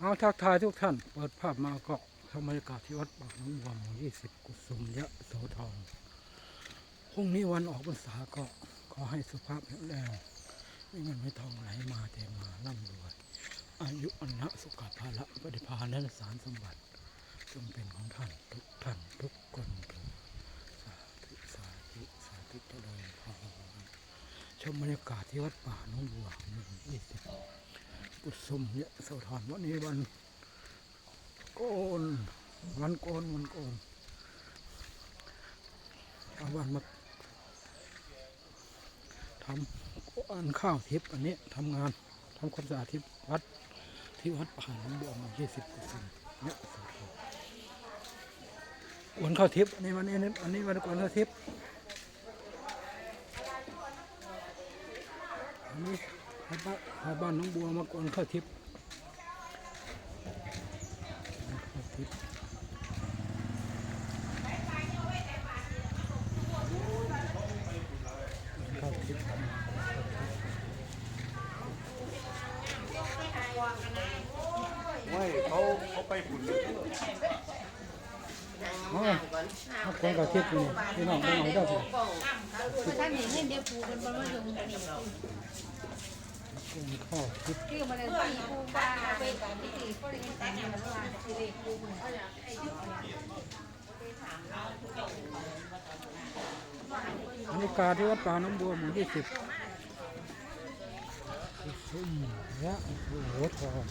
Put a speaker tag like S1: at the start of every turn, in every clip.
S1: เอาทักทายทุกท่าน เปิดภาพมาก็ทำบรรยากาศที่วัดปากน้ำวัวหมู่ยี่สิบกุสุมยะโสธรพรุ่งนี้วันออกพรรษาก็ขอให้สุภาพแข็งแรงไม่เงินไม่ทองไหลมาเทมาร่ำรวย อายุอันนะสุขภาละปฏิภาณและสารสมบัติจงเป็นของท่านทุกท่านทุกคนเสาธุสาธุสาธุเจริญพรชมบรรยากาศที่วัดป่าหน้องบัวหมู่ยี่สิบ กุศลเนี่ยโสธรวันนี้วันโกนวันโกนวันโกนเอาวันมาทำอันข้าวทิพย์อันนี้ทำงานทำความสะอาดที่วัดที่วัดป่าหนองบัวหมู่ยี่สิบกุศลเนี่ยโสธรวันข้าวทิพย์อันนี้วันนี้อันนี้วันกวนข้าวทิพย์อันนี้ ให้บ้านให้บ้านน้องบัวมากวนข้าวทิพย์ข้าวทิพย์ข้าวทิพย์
S2: ไม่เขาเขาไปฝุ่น
S1: อ๋อมากวนข้าวทิพย์นี่พี่น้องพี่น้องเจ้าสิ
S3: ท่านเห็นเห็นเดียวปูเป็นบอลลูนอันนี้
S1: กวนข้าวทิพย์
S3: คือมันเลยสีปูปลาเป็นแบบที่สี่ก็เลยแต่งงานแล้วว่าคือเด็กปูเหมือนเขาจะไอ้ยุค
S1: บรรยากาที่วัดป่าน้องบัวหมู่ยี่สิบซุ่มยะโอ้โหทอง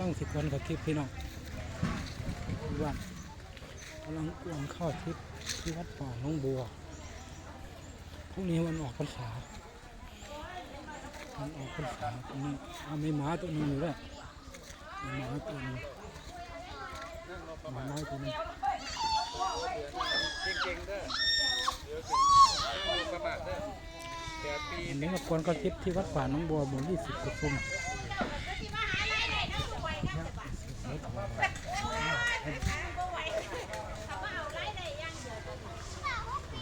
S1: นั่งสิบวันกับทิพย์พี่น้องที่บ้านกำลังกวนข้าวทิพย์ที่วัดป่าน้องบัวพรุ่งนี้วันออกพรรษา วันออกพรรษาตรงนี้เอามีหมาตัวนึงอยู่แล้วมีหมาตัวนึงหมาน้อยตัวนึง
S2: เก่งๆเด้อเดี๋ยวถึงประมาทเด้อแต่ปี
S1: อันนี้ก็ควรกระทิบที่วัดป่าน้องบัวหมู่ยี่สิบกุศุม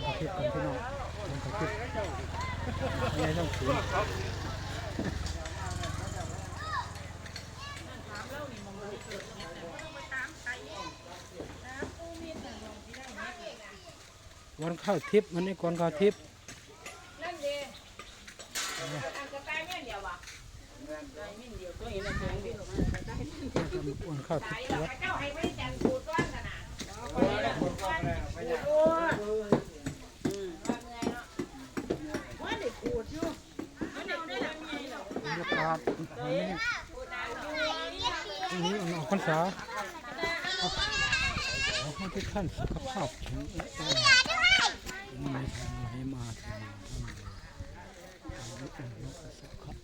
S1: กระทิบกันพี่น้องมันกระทิบไม่ต้องถือ วันข้าวทิพย์วันนี้ก่อนข้าวทิพย์
S3: นั่นเองอันกระต่ายเนี่ยเดียวว่ะ
S1: วันข้าวทิพย์ที่วัด
S3: เจ้าให้ไม่จันปูต้อนขนาดว่าเด็กปูดอยู่มันเอาได้หลังไงหรอบ
S1: รรยากาศวันนี้วั นี่นอพรราขอให้ก่านสุขภาพแข็งแรงมีห้มาทางมาทางมาทางมาทางมา